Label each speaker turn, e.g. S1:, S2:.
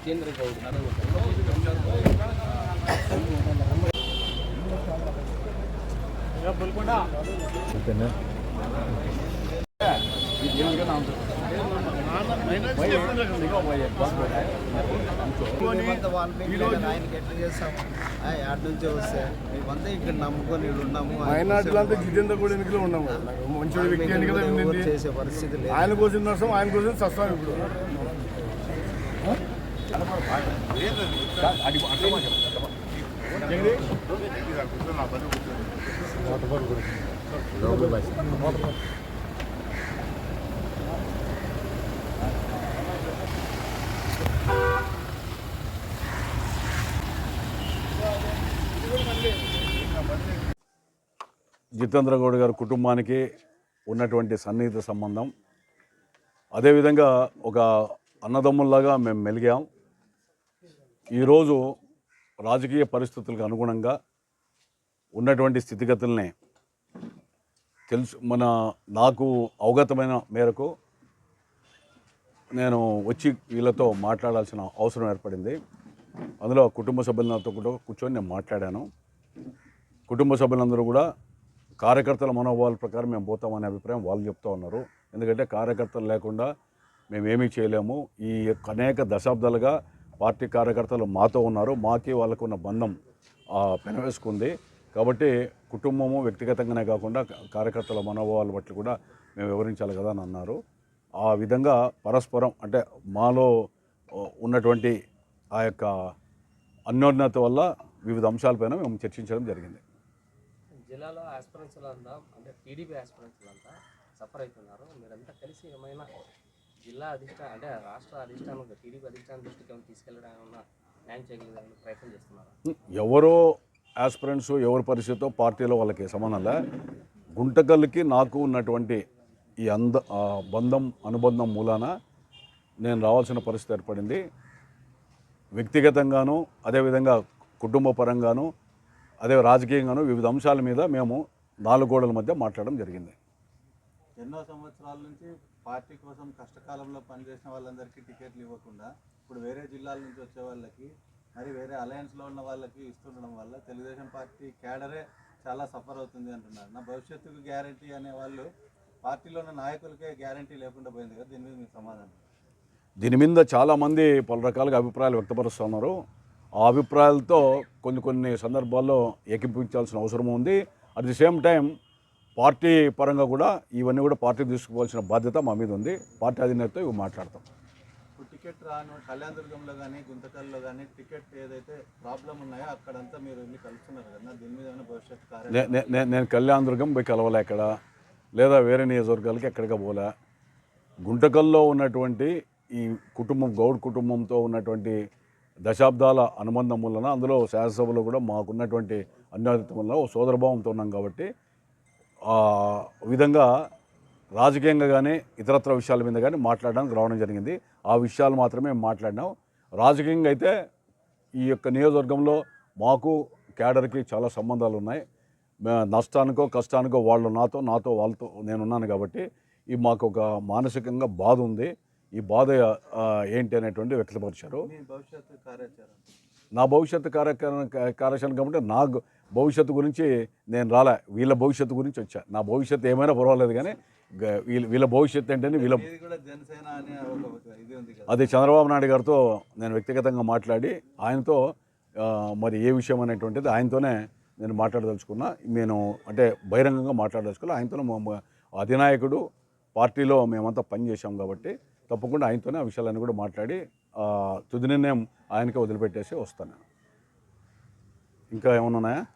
S1: జితేంద్ర గౌడ్
S2: మేమంతా వాళ్ళ మీద ఆయనకి ఎట్లా చేస్తాము ఆ, ఆడ నుంచి వస్తే మేమంతా ఇక్కడ నమ్ముకొని ఇక్కడ ఉన్నాము ఆయన
S3: మైనార్టీలో అంతా జితేంద్ర కూడా ఎన్నికలు ఉన్నాము. మంచి వ్యక్తి ఎన్నికలు
S2: చేసే పరిస్థితి
S3: ఆయన కోసం నష్టం ఆయన కోసం సస్తాం ఇప్పుడు.
S4: జితేంద్ర గౌడ్ గారి కుటుంబానికి ఉన్నటువంటి సన్నిహిత సంబంధం. అదేవిధంగా ఒక అన్నదమ్ముల్లాగా మేము మెలిగాం. ఈరోజు రాజకీయ పరిస్థితులకు అనుగుణంగా ఉన్నటువంటి స్థితిగతుల్ని తెలుసు మన నాకు అవగతమైన మేరకు నేను వచ్చి వీళ్ళతో మాట్లాడాల్సిన అవసరం ఏర్పడింది. అందులో కుటుంబ సభ్యులతో కూడా కూర్చొని నేను మాట్లాడాను. కుటుంబ సభ్యులందరూ కూడా కార్యకర్తల మనోభావాల ప్రకారం మేము పోతామనే అభిప్రాయం వాళ్ళు చెప్తూ ఉన్నారు. ఎందుకంటే కార్యకర్తలు లేకుండా మేము ఏమీ చేయలేము. ఈ యొక్క అనేక దశాబ్దాలుగా పార్టీ కార్యకర్తలు మాతో ఉన్నారు. మాకి వాళ్ళకు ఉన్న బంధం పెనవేసుకుంది. కాబట్టి కుటుంబము వ్యక్తిగతంగానే కాకుండా కార్యకర్తల మనోభావాల బట్టి కూడా మేము వివరించాలి కదా అని అన్నారు. ఆ విధంగా పరస్పరం అంటే మాలో ఉన్నటువంటి ఆ యొక్క అన్యోన్యత వల్ల వివిధ అంశాలపైన మేము చర్చించడం జరిగింది.
S1: జిల్లాలో ఆస్పిరెన్స్లు అంటే టీడీపీ ఆస్పిరెన్స్లు అంతా సఫర్ అవుతున్నారు మీరంతా కలిసి ఏమైనా జిల్లా అధిష్టాన అంటే రాష్ట్ర అధిష్టానం టీడీపీ అధిష్టానం దృష్టికి తీసుకెళ్ళడానికి న్యాయం చేయగలిగే ప్రయత్నం చేస్తున్నారు?
S4: ఎవరో ఆస్పిరెంట్స్ ఎవరి పరిస్థితితో పార్టీలో వాళ్ళకి సంబంధంలే గుంటకల్కి నాకు ఉన్నటువంటి ఈ అంద బంధం అనుబంధం మూలాన నేను రావాల్సిన పరిస్థితి ఏర్పడింది. వ్యక్తిగతంగాను అదేవిధంగా కుటుంబ పరంగాను అదే రాజకీయంగాను వివిధ అంశాల మీద మేము నాలుగు గోడల మధ్య మాట్లాడడం జరిగింది.
S5: ఎన్నో సంవత్సరాల నుంచి పార్టీ కోసం కష్టకాలంలో పనిచేసిన వాళ్ళందరికీ టికెట్లు ఇవ్వకుండా ఇప్పుడు వేరే జిల్లాల నుంచి వచ్చే వాళ్ళకి మరి వేరే అలయన్స్లో ఉన్న వాళ్ళకి ఇస్తుండడం వల్ల తెలుగుదేశం పార్టీ క్యాడరే చాలా సఫర్ అవుతుంది అంటున్నారు. నా భవిష్యత్తుకు గ్యారంటీ అనే వాళ్ళు పార్టీలో ఉన్న నాయకులకే గ్యారంటీ లేకుండా పోయింది కదా దీని మీద మీకు సమాధానం?
S4: దీని మీద చాలామంది పలు రకాలుగా అభిప్రాయాలు వ్యక్తపరుస్తున్నారు. ఆ అభిప్రాయాలతో కొన్ని కొన్ని సందర్భాల్లో ఏకీపించాల్సిన అవసరం ఉంది. At the same time party పరంగా కూడా ఇవన్నీ కూడా పార్టీ తీసుకోవాల్సిన బాధ్యత మా మీద ఉంది. పార్టీ అధినేతతో ఇవి మాట్లాడతాం.
S5: టికెట్ రాను కళ్యాణదుర్గంలో కానీ గుంతకల్లో కానీ టికెట్ ఏదైతే ప్రాబ్లం ఉన్నాయో అక్కడంతా మీరు కలుస్తున్నారు కదా. దీని మీద
S4: నేను కళ్యాణ దుర్గం పోయి కలవలే ఎక్కడ లేదా వేరే నియోజకవర్గాలకి ఎక్కడికి పోలే. గుంటకల్లో ఉన్నటువంటి ఈ కుటుంబం గౌడ్ కుటుంబంతో ఉన్నటువంటి దశాబ్దాల అనుబంధం వలన అందులో శాసనసభలో కూడా మాకున్నటువంటి అన్యోన్యత వలన ఓ సోదరభావంతో ఉన్నాం కాబట్టి విధంగా రాజకీయంగా కానీ ఇతరత్ర విషయాల మీద కానీ మాట్లాడడానికి రావడం జరిగింది. ఆ విషయాలు మాత్రమే మాట్లాడినాం. రాజకీయంగా అయితే ఈ యొక్క నియోజకవర్గంలో మాకు క్యాడర్కి చాలా సంబంధాలు ఉన్నాయి. నష్టానికో కష్టానికో వాళ్ళు నాతో నాతో వాళ్ళతో నేనున్నాను కాబట్టి ఈ మాకు ఒక మానసికంగా బాధ ఉంది. ఈ బాధ ఏంటి అనేటువంటి వ్యక్తపరిచారు.
S5: మీ భవిష్యత్తు కార్యాచరణ.
S4: నా భవిష్యత్తు కార్యక్రమం కార్యాచరణ కాబట్టి నా గ- భవిష్యత్తు గురించి నేను రాలే. వీళ్ళ భవిష్యత్తు గురించి వచ్చా. నా భవిష్యత్తు ఏమైనా పర్వాలేదు కానీ వీళ్ళ వీళ్ళ భవిష్యత్తు ఏంటని వీళ్ళ అది చంద్రబాబు నాయుడు గారితో నేను వ్యక్తిగతంగా మాట్లాడి ఆయనతో మరి ఏ విషయం అనేటువంటిది ఆయనతోనే నేను మాట్లాడదలుచుకున్నా. నేను అంటే బహిరంగంగా మాట్లాడదలుచుకున్నా. ఆయనతోనే మా- మా అధినాయకుడు పార్టీలో మేమంతా పనిచేసాం కాబట్టి తప్పకుండా ఆయనతోనే ఆ విషయాలన్నీ కూడా మాట్లాడి తుది నిర్ణయం ఆయనకే వదిలిపెట్టేసి వస్తాను. ఇంకా ఏమన్నా ఉన్నాయా?